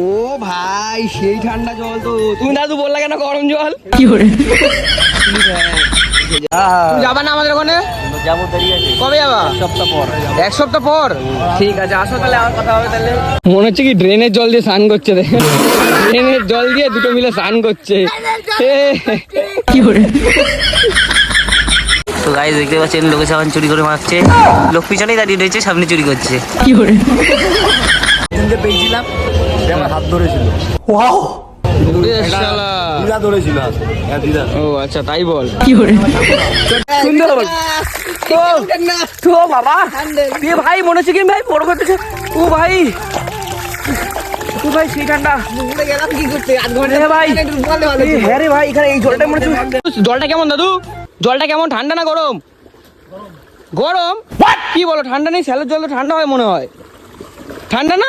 ও ভাই সেই ঠান্ডা জল তো। তুমি দাদু বললা কেন গরম জল? কি তুমি যাবা না আমাদের ওখানে? যাব কবে যাবা? সপ্তাহ পর। এক সপ্তাহ পর? ঠিক আছে আসো তাহলে আমার কথা হবে তাহলে। মনে হচ্ছে কি ড্রেনের জল দিয়ে স্নান করছে রে। ড্রেনের জল দিয়ে দুটো মিলে স্নান করছে। এ, কি hore তো গাইস দেখতে পাচ্ছেন লোকে সাবান চুরি করে মারছে। লোক পিছনেই দাঁড়িয়ে রয়েছে সামনে চুরি করছে। কি করে পেয়েছিলাম। সে আমার হাত ধরেছিল। দিদা ধরেছিল। হ্যাঁ দিদা। ও আচ্ছা তাই বল। কি সুন্দর তো বাবা। এ ভাই মনে হচ্ছে কি ভাই বড় করতেছে ও ভাই। ও ভাই সেই ঠান্ডা। এ ভাই। হ্যাঁ রে ভাই এখানে এই জলটা মনে হচ্ছে জলটা কেমন দাদু? জলটা কেমন ঠান্ডা না গরম? গরম? কি বলো ঠান্ডা নেই স্যালোর জল তো ঠান্ডা হয় মনে হয়। ঠান্ডা না?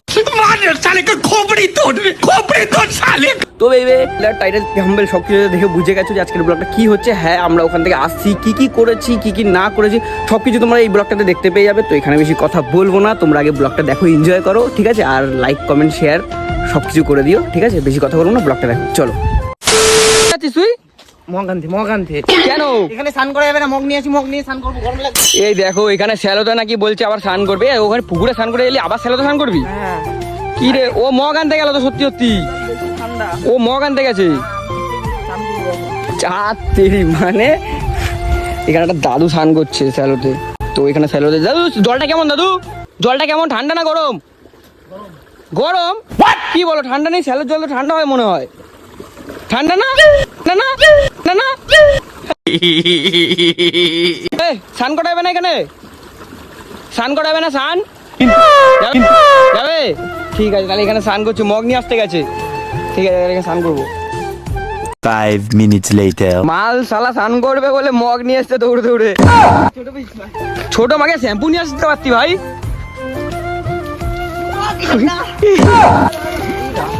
মানের শালিকে খোপড়ি তোর খোপড়ি তোর শালিক। তো বেবে প্লেয়ার টাইটেল হ্যাম্বেল সব কিছু দেখে বুঝে গেছো যে আজকের ব্লগটা কি হচ্ছে? হ্যাঁ আমরা ওখান থেকে আসছি। কী কী করেছি কী কী না করেছি সব কিছু তোমরা এই ব্লগটাতে দেখতে পেয়ে যাবে। তো এখানে বেশি কথা বলব না। তোমরা আগে ব্লগটা দেখো এনজয় করো ঠিক আছে? আর লাইক কমেন্ট শেয়ার সব কিছু করে দিও ঠিক আছে? বেশি কথা বলব না ব্লগটা দেখো। চলো। তুই? মগান্তি কেন? এখানে মগ নিয়ে আসি মগ নিয়ে স্নান করব এই দেখো এখানে শ্যালোতে নাকি বলছে আবার স্নান করবে। ওখানে পুকুরে স্নান করে এলে আবার শ্যালোতে স্নান করবি? হ্যাঁ। কি রে ও মগ আনতে গেল তো সত্যি সত্যি। ও মগ আনতে গেছে। চার তেরি মানে? এখানে একটা দাদু স্নান করছে স্যালোতে। তো এখানে স্যালোতে দাদু জলটা কেমন দাদু? জলটা কেমন ঠান্ডা না গরম? গরম? কি বলো ঠান্ডা নেই? স্যালোর জল তো ঠান্ডা হয় মনে হয়। ঠান্ডা না? না না? না না? স্নান করা না এখানে? স্নান করা যাবে না স্নান? যাবে? ঠিক আছে তাহলে এখানে স্নান করছি। মগ নিয়ে আসতে গেছে। ঠিক আছে তাহলে এখানে স্নান করব। Five minutes later. মাল সালা স্নান করবে বলে মগ নিয়ে আসতে দৌড়ে দৌড়ে। ছোট মাকে শ্যাম্পু নিয়ে আসতে পারতি ভাই?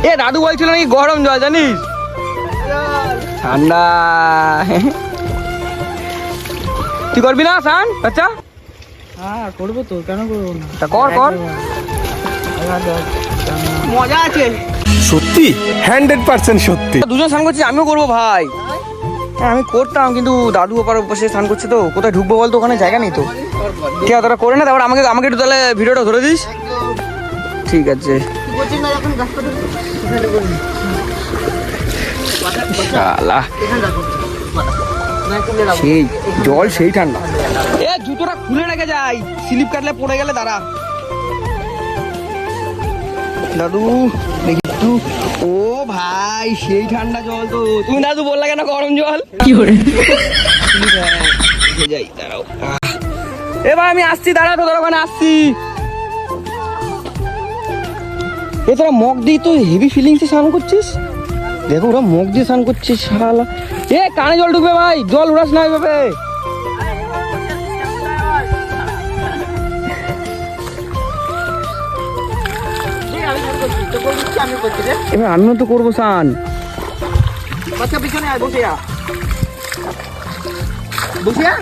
এ দাদু বলছিল নাকি গরম জল জানিস? ঠান্ডা। তুই করবি না স্নান? আচ্ছা। হ্যাঁ করব তো কেন করব না? তা কর কর। মজা আছে। সত্যি? হান্ড্রেড পার্সেন্ট সত্যি। দুজন স্নান করছিস আমিও করব ভাই। হ্যাঁ আমি করতাম কিন্তু দাদু ওপারে বসে স্নান করছে তো। কোথায় ঢুকবো বলতো ওখানে জায়গা নেই তো। ঠিক আছে তোরা করে না তারপর আমাকে আমাকে একটু তাহলে ভিডিওটা ধরে দিস। ঠিক আছে। সেই জল সেই ঠান্ডা। এ জুতোটা খুলে রেখে যাই। স্লিপ কাটলে পড়ে গেলে দাঁড়া। দাদু দেখি একটু। ও ভাই সেই ঠান্ডা জল তো। তুমি দাদু বললা কেন গরম জল? কি উঠে যাই দাঁড়াও। এ ভাই আমি আসছি দাঁড়াও তোদের ওখানে আসছি। এ তোরা মগ দিয়ে তো হেভি ফিলিংসে স্নান করছিস? দেখো ওরা মগ দিয়ে স্নান করছিস শালা। এ কানে জল ঢুকবে ভাই জল উড়াস না এইভাবে এবার আমিও তো করব সান। বাচ্চা পিছনে আয় বসে যা বসে যা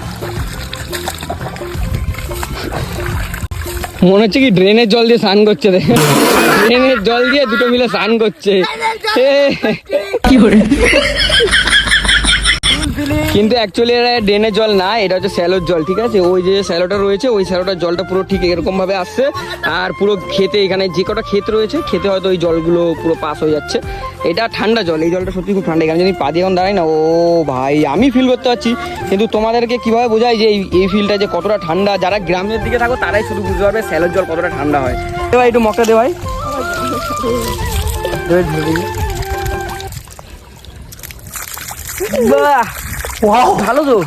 মনে হচ্ছে কি ড্রেনের জল দিয়ে স্নান করছে রে। ড্রেনের জল দিয়ে দুটো মিলে স্নান করছে। এ, কি hore কিন্তু অ্যাকচুয়ালি এটা ড্রেনের জল না এটা হচ্ছে স্যালোর জল ঠিক আছে? ওই যে স্যালোটা রয়েছে ওই স্যালোটার জলটা পুরো ঠিক এরকম ভাবে আসছে আর পুরো খেতে এখানে যে কটা ক্ষেত রয়েছে খেতে হয়তো ওই জলগুলো পুরো পাস হয়ে যাচ্ছে। এটা ঠান্ডা জল এই জলটা সত্যি খুব ঠান্ডা এখানে যদি পা দিয়ে এখন দাঁড়াই না ও ভাই আমি ফিল করতে পারছি। কিন্তু তোমাদেরকে কীভাবে বোঝাই যে এই ফিলটা যে কতটা ঠান্ডা যারা গ্রামের দিকে থাকো তারাই শুধু বুঝতে পারবে স্যালোর জল কতটা ঠান্ডা হয়। দে ভাই একটু মগটা দে ভাই। দে, বাহ ভালো তো।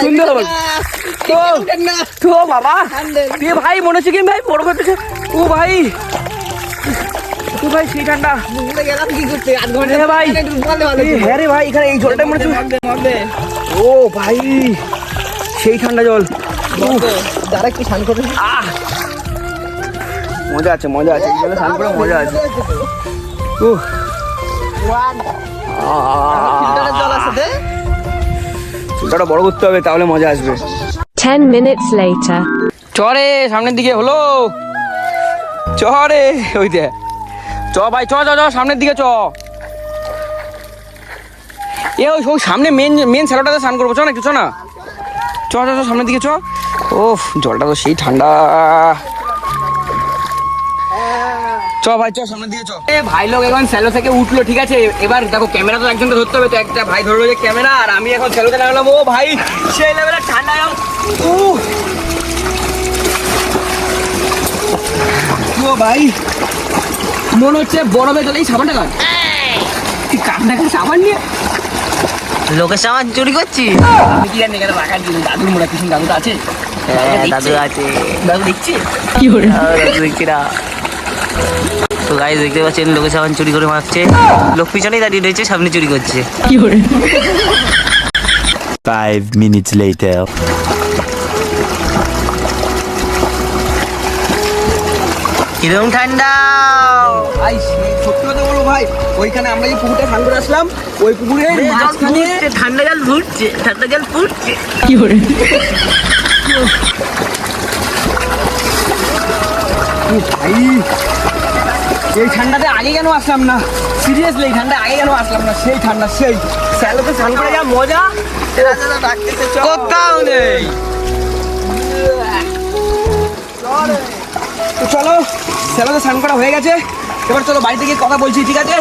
সুন্দর তো বাবা। এ ভাই মনে হচ্ছে কি ভাই বড় করতেছে। ও ভাই। ও ভাই সেই ঠান্ডা। গেলাম কি করতে আধ এ ভাই। হ্যাঁ রে ভাই এখানে এই জলটা মনে হচ্ছে ও ভাই সেই ঠান্ডা জল। স্নান আহ। মজা আছে মজা আছে। এই স্নান করে মজা আছে। উহ। চুলটা বড় করতে হবে তাহলে মজা আসবে। 10 minutes later. চরে সামনের দিকে হলো। চরে ওই দে চ ভাই চ চ চ সামনের দিকে চ। এ ওই ওই সামনে মেন মেন স্যালোটাতে স্নান করব। চ না একটু চ না। চ চ চ সামনের দিকে চ। ওফ জলটা তো সেই ঠান্ডা। চ ভাই চ সামনের দিকে চ। এ ভাই লোক এখন স্যালো থেকে উঠল ঠিক আছে? এবার দেখো ক্যামেরা তো একজনকে ধরতে হবে তো একটা ভাই ধরলো যে ক্যামেরা আর আমি এখন স্যালোতে নামলাম। ও ভাই সেই লেভেলের ঠান্ডা উহ! ও ভাই মনে হচ্ছে বরফে জলে এই সাবানটা কাট তুই কান্না কাছে সাবান নিয়ে। লোকের সামান চুরি করছি আমি কি জানি এখানে রাখার জন্য দাদুর মোড়া কিছু দাদু তো আছে? হ্যাঁ, দাদু আছে। দাদু দেখছি? 有人，আহ, দাদু দেখছি না। তো গাইস দেখতে পাচ্ছেন লোকে সাবান চুরি করে মারছে। লোক পিছনেই দাঁড়িয়ে রয়েছে সামনে চুরি করছে। কি করে? ফাইভ মিনিটস লেটার কিরম ঠান্ডা? ভাই সত্যি কথা বলো ভাই ওইখানে আমরা যে পুকুরটা স্নান করে আসলাম ওই পুকুরে মাঝখানে ঠান্ডা জল ফুটছে ঠান্ডা জল ফুটছে। কি করে? ভাই। এই ঠান্ডাতে আগে কেন আসলাম না? সিরিয়াসলি এই ঠান্ডা আগে কেন আসলাম না? সেই ঠান্ডা সেই। স্যালোতে স্নান করে যা মজা। কোথাও নেই। তো চলো স্যালোতে স্নান করা হয়ে গেছে। এবার চলো বাড়িতে গিয়ে কথা বলছি ঠিক আছে?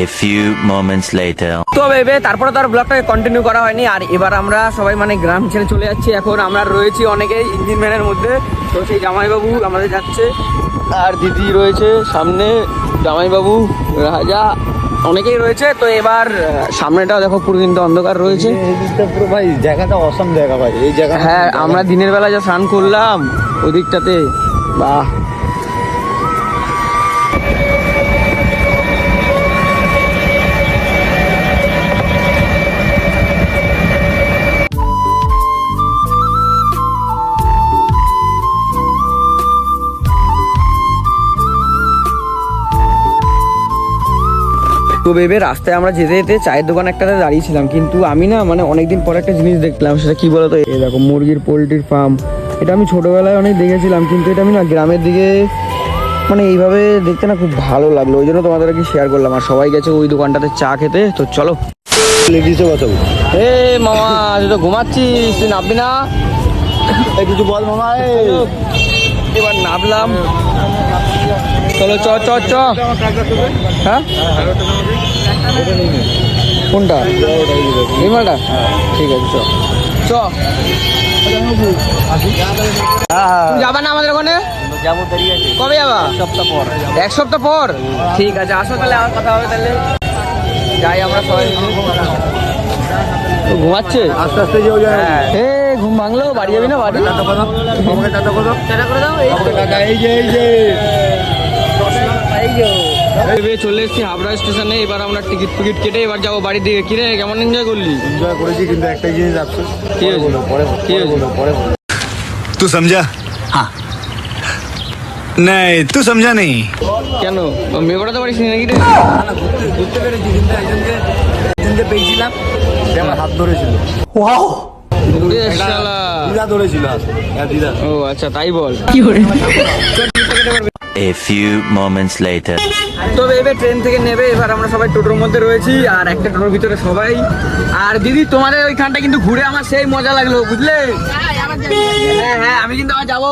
A few moments later. তো ভেবে তারপরে তো আর ব্লগটাকে কন্টিনিউ করা হয়নি। আর এবার আমরা সবাই মানে গ্রাম ছেড়ে চলে যাচ্ছি। এখন আমরা রয়েছি অনেকেই ইঞ্জিন ম্যানের মধ্যে। তো সেই জামাইবাবু আমাদের যাচ্ছে। আর দিদি রয়েছে সামনে। জামাইবাবু রাজা অনেকেই রয়েছে। তো এবার সামনেটাও দেখো পুরো কিন্তু অন্ধকার রয়েছে। পুরো ভাই জায়গাটা অসম জায়গা ভাই। এই জায়গা হ্যাঁ আমরা দিনের বেলা যা স্নান করলাম ওদিকটাতে বাহ। ভেবে রাস্তায় আমরা যেতে যেতে চায়ের দোকান একটাতে দাঁড়িয়েছিলাম। কিন্তু আমি না মানে অনেকদিন পর একটা জিনিস দেখলাম সেটা কি বলতো? এই দেখো মুরগির পোলট্রির ফার্ম এটা আমি ছোটবেলায় অনেক দেখেছিলাম কিন্তু এটা আমি না গ্রামের দিকে মানে এইভাবে দেখতে না খুব ভালো লাগল। ওই জন্য তোমাদের কি শেয়ার করলাম। আর সবাই গেছে ওই দোকানটাতে চা খেতে তো চলো। বল এ মামা তুই তো ঘুমাচ্ছিস তুই নামবি না? কিছু বল মামা এবার নামলাম। চলো চ চ চ। হ্যাঁ? কোনটা? এই মালটা ঠিক আছে চ। যাবা না আমাদের ওখানে? কবে যাবা? সপ্তাহ পর। এক সপ্তাহ পর? ঠিক আছে আসো তাহলে আমার কথা হবে তাহলে। যাই আমরা সবাই ঘুমাচ্ছে? আস্তে আস্তে যেও এ ঘুম ভাঙলো বাড়ি যাবি না বাড়ি? এই যে। এই যে। চলে এসেছি হাবড়া স্টেশনে। এবার আমরা টিকিট ফিকিট কেটে এবার যাব বাড়ির দিকে। কিনে কেমন এনজয় করলি? এনজয় করেছি কিন্তু একটা জিনিস আফসোস। কি হয়েছিল পরে কি হয়েছিল পরে তুই সমঝা হ্যাঁ পেয়েছিলাম। হাত ধরেছিল। আচ্ছা তাই বল। কি করে? A few moments later. তো এবার ট্রেন থেকে নেবে, এবার আমরা সবাই টোটোর মধ্যে রয়েছি আর একটা টোটোর ভিতরে সবাই। আর দিদি, তোমাদের ওইখানটা কিন্তু ঘুরে আমার সেই মজা লাগল, বুঝলে? হ্যাঁ হ্যাঁ আমি কিন্তু আবার যাব।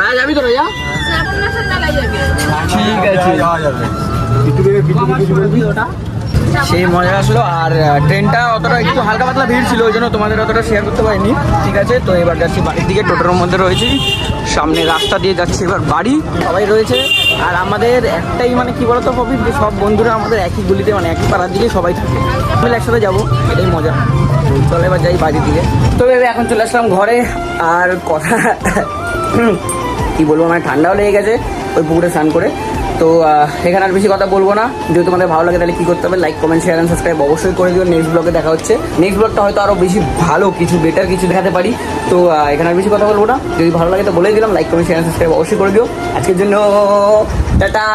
রায় যাবি তো রাজা? ঠিক আছে। সেই মজা আসলো, আর ট্রেনটা অতটা একটু হালকা পাতলা ভিড় ছিল ওই জন্য তোমাদের অতটা শেয়ার করতে পারিনি। ঠিক আছে, তো এবার যাচ্ছি বাড়ির দিকে, টোটোর মধ্যে রয়েছি। সামনে রাস্তা দিয়ে যাচ্ছি এবার বাড়ি, সবাই রয়েছে। আর আমাদের একটাই মানে কি বলতো প্রফিট যে সব বন্ধুরা আমাদের একই গুলিতে মানে একই পাড়ার দিকে সবাই থাকে। মিলে একসাথে যাব, এটাই মজা। চলে এবার যাই বাড়ির দিকে। তো এবার এখন চলে আসলাম ঘরে, আর কথা কি বলব মানে ঠান্ডাও লেগে গেছে, ওই পুকুরে স্নান করে। তো এখানে আর বেশি কথা বলব না। যদি তোমাদের ভালো লাগে তাহলে কি করতে হবে? Like comment share and subscribe অবশ্যই করে দিও। নেক্সট ব্লগে দেখা হচ্ছে। নেক্সট ব্লগটা হয়তো আরও বেশি ভালো, কিছু বেটার কিছু দেখাতে পারি। তো এখানে আর বেশি কথা বলব না। যদি ভালো লাগে তো বলেই দিলাম। লাইক কমেন্ট শেয়ার সাবস্ক্রাইব অবশ্যই করে দিও। আজকের জন্য, টাটা!